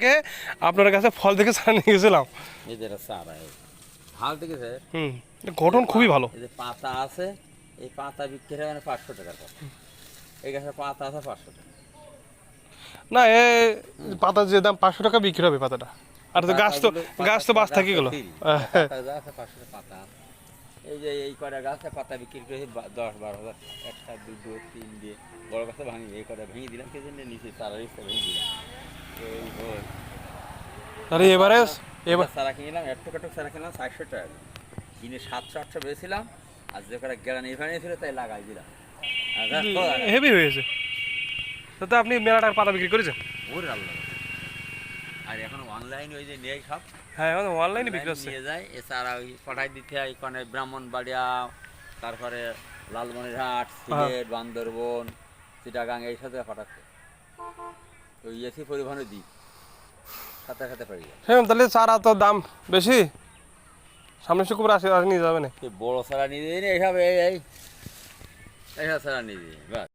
থেকে আপনার কাছে ফল থেকে চারা নিয়ে গেছিলাম। এদের চারা ভালো দেখেছে? হুম গঠন খুবই ভালো। এই যে পাতা আছে এই পাতা বিক্রি হয় মানে পাঁচশো টাকার পাতা এই গাছের পাতা আছে পাঁচশো টাকা। না এ পাতা যে দাম পাঁচশো টাকা বিক্রি হবে পাতাটা। আর তো গাছ তো গাছ তো বাস থাকে গেলো পাতা এই যে এই কটা গাছে পাতা বিক্রি করে দশ বারো হাজার। একটা দুটো তিন দিয়ে বড় গাছে ভাঙি এই কটা ভেঙে দিলাম কে জন্য নিচে রিক্সা ভেঙে দিলাম। আরে এবারে এবার চারা কিনলাম চারা কিনলাম চারশো টাকা। কিনে সাতশো আটশো বেছিলাম আর যে কটা ছিল তাই লাগাই দিলাম। হেভি হয়েছে। তো আপনি মেলাটার পাতা বিক্রি করেছেন? ওরে আল্লাহ। আর এখন অনলাইন ওই যে নেই সব। হ্যাঁ এখন অনলাইনে বিক্রি হচ্ছে। নিয়ে যায় এছাড়া ওই পাঠাই দিতে হয় এখানে ব্রাহ্মণবাড়িয়া তারপরে লালমনিরহাট সিলেট বান্দরবন চিটাগাং এই সাথে পাঠাচ্ছে ওই এসি পরিবহনে দিই সাথে সাথে পারি হ্যাঁ তাহলে চারা তো দাম বেশি। সামনে শুক্রবার আসে নিয়ে যাবে না? বড় চারা নিয়ে দিই এইসব এই এই এইসব সারা নিয়ে ব্যাস